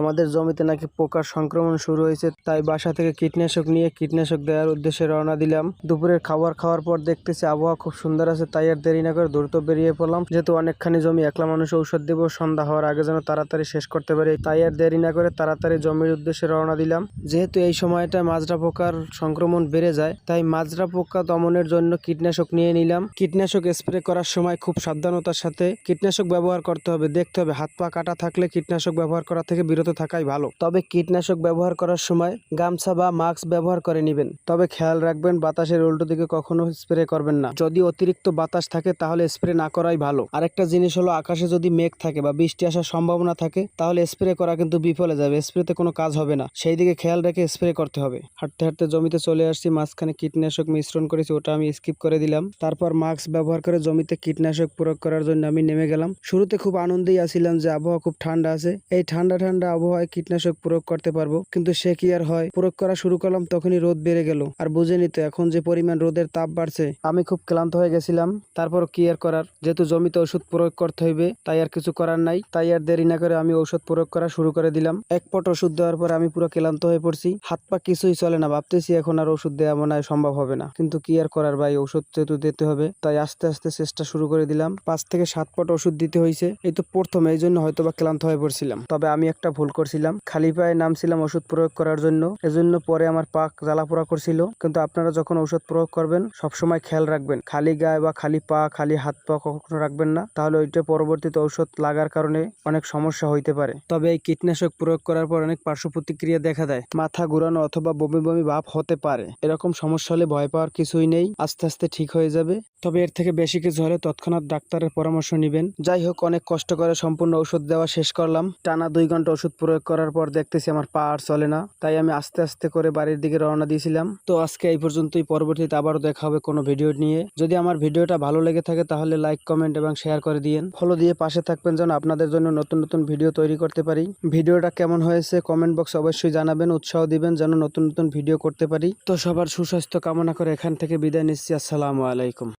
আমাদের জমিতে নাকি পোকার সংক্রমণ শুরু হয়েছে, তাই বাসা থেকে কীটনাশক নিয়ে কীটনাশক দেওয়ার উদ্দেশ্যে রওনা দিলাম। দুপুরের খাবার খাওয়ার পর দেখতেছি আবহাওয়া খুব সুন্দর আছে, তাই আর দেরি না করে দ্রুত বেরিয়ে পড়লাম। যেহেতু অনেকখানি জমি, একলা মানুষ ঔষধ দেবো, সন্ধ্যা হওয়ার আগে যেন তাড়াতাড়ি শেষ করতে পারি, তাই আর দেরি না করে তাড়াতাড়ি জমির উদ্দেশ্যে রওনা দিলাম। যেহেতু এই সময়টা মাজরা পোকার সংক্রমণ বেড়ে যায়, তাই মাজরা পোকা দমনের জন্য কীটনাশক নিয়ে নিলাম। কীটনাশক স্প্রে করার সময় খুব সাবধানতার সাথে কীটনাশক ব্যবহার করতে হবে, দেখতে হবে হাত পা কাটা থাকলে কীটনাশক ব্যবহার করা থেকে বিরত থাকাই ভালো। তবে কীটনাশক ব্যবহার করার সময় গামছা বা মাস্ক ব্যবহার করে নেবেন। তবে খেয়াল রাখবেন, বাতাসের উল্টো দিকে কখনো স্প্রে করবেন না। যদি অতিরিক্ত বাতাস থাকে, তাহলে স্প্রে না করাই ভালো। আরেকটা জিনিস হলো, আকাশে যদি মেঘ থাকে বা বৃষ্টি আসার সম্ভাবনা থাকে, তাহলে স্প্রে করা কিন্তু বিফলে যাবে। স্প্রেতে কোনো কাজ হবে না। সেই দিকে খেয়াল রেখে স্প্রে করতে হবে। হাঁটতে হাঁটতে জমিতে চলে আসছি, মাঝখানে কীটনাশক মিশ্রণ করেছি, ওটা আমি স্কিপ করে দিলাম। তারপর মাস্ক ব্যবহার করে জমিতে কীটনাশক প্রয়োগ করার জন্য আমি নেমে গেলাম। শুরুতে খুব আনন্দেই আছিলাম যে আবহাওয়া খুব ঠান্ডা আছে। এই ঠান্ডা ঠান্ডা আবহাওয়ায় কীটনাশক প্রয়োগ করতে পারব। কিন্তু সে কি আর হয়? প্রয়োগ করা শুরু করলাম, তখনই রোদ বেড়ে গেল। আর বুঝে নিতে, এখন যে পরিমাণ রোদের তাপ বাড়ছে, আমি খুব ক্লান্ত হয়ে গেছিলাম। তারপর কি আর করার? যেহেতু জমিতে ওষুধ প্রয়োগ করতে হইবে, তাই আর কিছু করার নাই। তাই আর দেরি না করে আমি ঔষধ প্রয়োগ করা শুরু করে দিলাম। এক পট ওষুধ দেওয়ার পর আমি পুরো ক্লান্ত হয়ে পড়ছি। হাত পা কিছুই চলে না, ভাবতেছি এখন আর ওষুধ দেওয়া মনে হয় সম্ভব হবে না। কিন্তু কি আর করার ভাই ওষুধ যেহেতু দিতে হবে, তাই আস্তে আস্তে চেষ্টা শুরু করে দিলাম। পাঁচ থেকে সাত পট ওষুধ দিতে হয়েছে এই তো প্রথম এই জন্য হয়তো বা ক্লান্ত হয়ে পড়ছিলাম। তবে আমি একটা ভুল করছিলাম। খালি পায়ে নামছিলাম ওষুধ প্রয়োগ করার জন্য। এজন্য পরে আমার পাক জ্বালাপোড়া করছিল। কিন্তু আপনারা যখন ঔষধ প্রয়োগ করবেন, সবসময় খেয়াল রাখবেন। খালি গায়ে বা খালি পা, খালি হাত পা কখনো রাখবেন না। তাহলে ওইটা পরবর্তীতে ঔষধ লাগার কারণে অনেক সমস্যা হইতে পারে। তবে এই কীটনাশক প্রয়োগ করার পর অনেক পার্শ্ব প্রতিক্রিয়া দেখা দেয়। মাথা ঘুরানো অথবা বমি বমি ভাব হতে পারে। এরকম সমস্যা হলে ভয় পাওয়ার কিছুই নেই। আস্তে আস্তে ঠিক হয়ে যাবে। তবে এর থেকে বেশি কিছু হলে তৎক্ষণাৎ ডাক্তারের পরামর্শ নেবেন। যাই হোক, অনেক কষ্ট করে সম্পূর্ণ ওষুধ দেওয়া শেষ করলাম। টানা দুই ঘণ্টা ওষুধ প্রয়োগ করার পর দেখতেছি আমার পা আর চলে না। তাই আমি আস্তে আস্তে করে বাড়ির দিকে রওনা দিয়েছিলাম। তো আজকে এই পর্যন্তই। পরবর্তীতে আবারও দেখা হবে কোনো ভিডিও নিয়ে। যদি আমার ভিডিওটা ভালো লেগে থাকে তাহলে লাইক, কমেন্ট এবং শেয়ার করে দিয়েন। ফলো দিয়ে পাশে থাকবেন যেন আপনাদের জন্য নতুন নতুন ভিডিও তৈরি করতে পারি। ভিডিওটা কেমন হয়েছে কমেন্ট বক্স অবশ্যই জানাবেন, উৎসাহ দিবেন যেন নতুন নতুন ভিডিও করতে পারি। তো সবার সুস্বাস্থ্য কামনা করে এখান থেকে বিদায় নিচ্ছি। আসসালামু আলাইকুম।